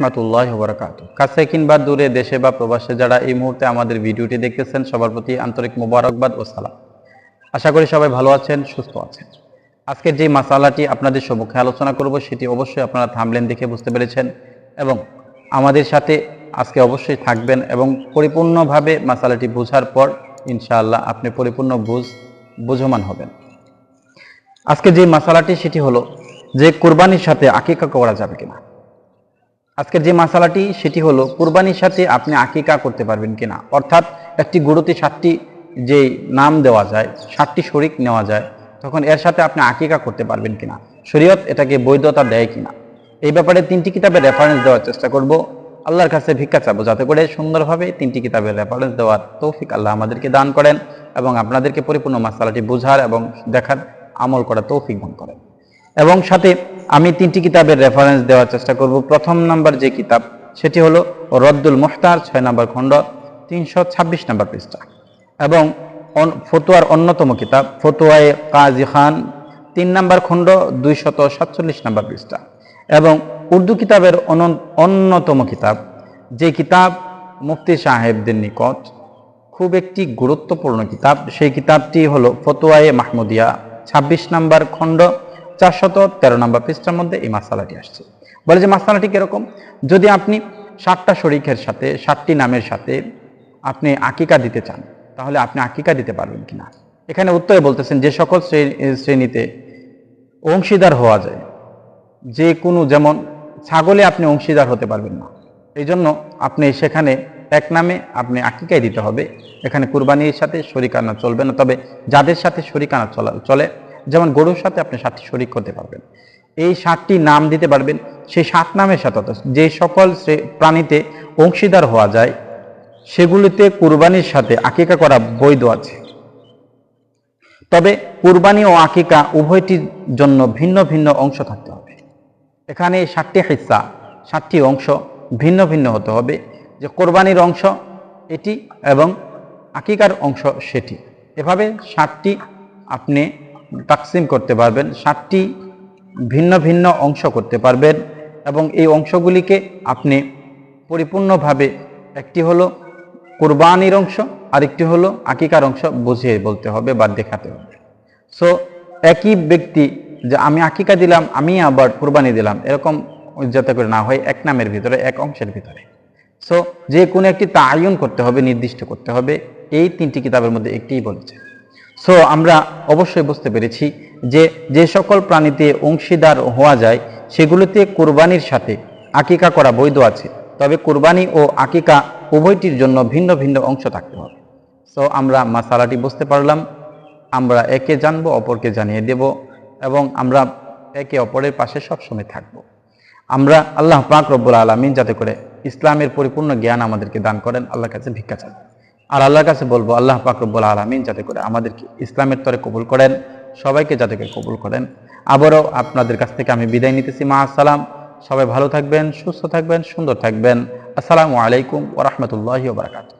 রহমতুল্লাহ বরকাত কাছে কিংবা দূরে দেশে বা প্রবাসে যারা এই মুহূর্তে আমাদের ভিডিওটি দেখতেছেন, সবার প্রতি আন্তরিক মোবারকবাদ ও সালাম। আশা করি সবাই ভালো আছেন, সুস্থ আছেন। আজকের যে মাসালাটি আপনাদের সম্মুখে আলোচনা করব, সেটি অবশ্যই আপনারা থামলেন দেখে বুঝতে পেরেছেন এবং আমাদের সাথে আজকে অবশ্যই থাকবেন এবং পরিপূর্ণভাবে মাসালাটি বোঝার পর ইনশাআল্লাহ আপনি পরিপূর্ণ বুঝ, বুঝমান হবেন। আজকে যে মাসালাটি, সেটি হলো যে কুরবানির সাথে আকিকা করা যাবে কিনা। আজকের যে মাসালাটি, সেটি হলো কুরবানির সাথে আপনি আকিকা করতে পারবেন কিনা। অর্থাৎ একটি গরুতে সাতটি যে নাম দেওয়া যায়, সাতটি শরিক নেওয়া যায়, তখন এর সাথে আপনি আকিকা করতে পারবেন কিনা, শরীয়ত এটাকে বৈধতা দেয় কিনা। এই ব্যাপারে তিনটি কিতাবের রেফারেন্স দেওয়ার চেষ্টা করব। আল্লাহর কাছে ভিক্ষা চাবো, যাতে করে সুন্দরভাবে তিনটি কিতাবের রেফারেন্স দেওয়ার তৌফিক আল্লাহ আমাদেরকে দান করেন এবং আপনাদেরকে পরিপূর্ণ মাসালাটি বোঝার এবং দেখার আমল করার তৌফিক দান করেন। এবং সাথে আমি তিনটি কিতাবের রেফারেন্স দেওয়ার চেষ্টা করব। প্রথম নাম্বার যে কিতাব, সেটি হলো রদ্দুল মুখতার, ছয় নম্বর খণ্ড, তিনশো ছাব্বিশ নম্বর পৃষ্ঠা। এবং ফতুয়ার অন্যতম কিতাব, ফতুয়ায়ে কাজী খান, তিন নম্বর খণ্ড, দুইশত সাতচল্লিশ নম্বর পৃষ্ঠা। এবং উর্দু কিতাবের অন্যতম কিতাব, যে কিতাব মুফতি সাহেবদের নিকট খুব একটি গুরুত্বপূর্ণ কিতাব, সেই কিতাবটি হলো ফতোয়ায়ে মাহমুদিয়া, ছাব্বিশ নাম্বার খণ্ড চারশত তেরো নম্বর পৃষ্ঠার মধ্যে এই মাসালাটি আসছে। বলে যে মাসালাটি কীরকম? যদি আপনি সাতটা শরিকের সাথে, সাতটি নামের সাথে আপনি আকিকা দিতে চান, তাহলে আপনি আকিকা দিতে পারবেন কিনা? এখানে উত্তরে বলতেছেন, যে সকল শ্রেণীতে অংশীদার হওয়া যায়, যে কোনো যেমন ছাগলে আপনি অংশীদার হতে পারবেন না। এই জন্য আপনি সেখানে এক নামে আপনি আকিকাই দিতে হবে। এখানে কুরবানির সাথে শরিকানা চলবে না, তবে যাদের সাথে শরিকানা চলা, চলে যেমন গরুর সাথে আপনি সাতটি শরিক করতে পারবেন। এই সাতটি নাম দিতে পারবেন। সেই সাত নামের সাথে যে সকল প্রাণীতে অংশীদার হওয়া যায়, সেগুলিতে কুরবানির সাথে আকিকা করা বৈধ আছে। তবে কুরবানি ও আকিকা উভয়টির জন্য ভিন্ন ভিন্ন অংশ থাকতে হবে। এখানে ষাটটি হিস্সা ষাটটি অংশ ভিন্ন ভিন্ন হতে হবে। যে কোরবানির অংশ এটি এবং আকিকার অংশ সেটি। এভাবে ষাটটি আপনি তাকসিম করতে পারবেন, ষাটটি ভিন্ন ভিন্ন অংশ করতে পারবেন এবং এই অংশগুলিকে আপনি পরিপূর্ণভাবে একটি হলো কোরবানির অংশ, আরেকটি হলো আকিকার অংশ বুঝিয়ে বলতে হবে বা দেখাতে হবে। সো একই ব্যক্তি যে আমি আকিকা দিলাম, আমি আবার কুরবানি দিলাম, এরকম যাতে করে না হয়, এক নামের ভিতরে, এক অংশের ভিতরে। সো যে কোনো একটি তায়ন করতে হবে, নির্দিষ্ট করতে হবে, এই তিনটি কিতাবের মধ্যে একটিই বলেছে। সো আমরা অবশ্যই বুঝতে পেরেছি যে যে সকল প্রাণীতে অংশীদার হওয়া যায়, সেগুলোতে কুরবানির সাথে আকিকা করা বৈধ আছে। তবে কুরবানি ও আকিকা উভয়টির জন্য ভিন্ন ভিন্ন অংশ থাকতে হবে। সো আমরা মাসালাটি বুঝতে পারলাম। আমরা একে জানব, অপরকে জানিয়ে দেব এবং আমরা একে অপরের পাশে সবসময় থাকব। আমরা আল্লাহ পাক রব্বুল আলমিন যাতে করে ইসলামের পরিপূর্ণ জ্ঞান আমাদেরকে দান করেন, আল্লাহর কাছে ভিক্ষা চান আর আল্লাহর কাছে বলব, আল্লাহ পাক রব্বুল আলমিন যাতে করে আমাদেরকে ইসলামের তরে কবুল করেন, সবাইকে যাতে করে কবুল করেন। আবারও আপনাদের কাছ থেকে আমি বিদায় নিতেছি, মা আসসালাম সবাই ভালো থাকবেন, সুস্থ থাকবেন, সুন্দর থাকবেন। আসসালামু আলাইকুম ওরহমতুল্লাহি বারাকাতুহ।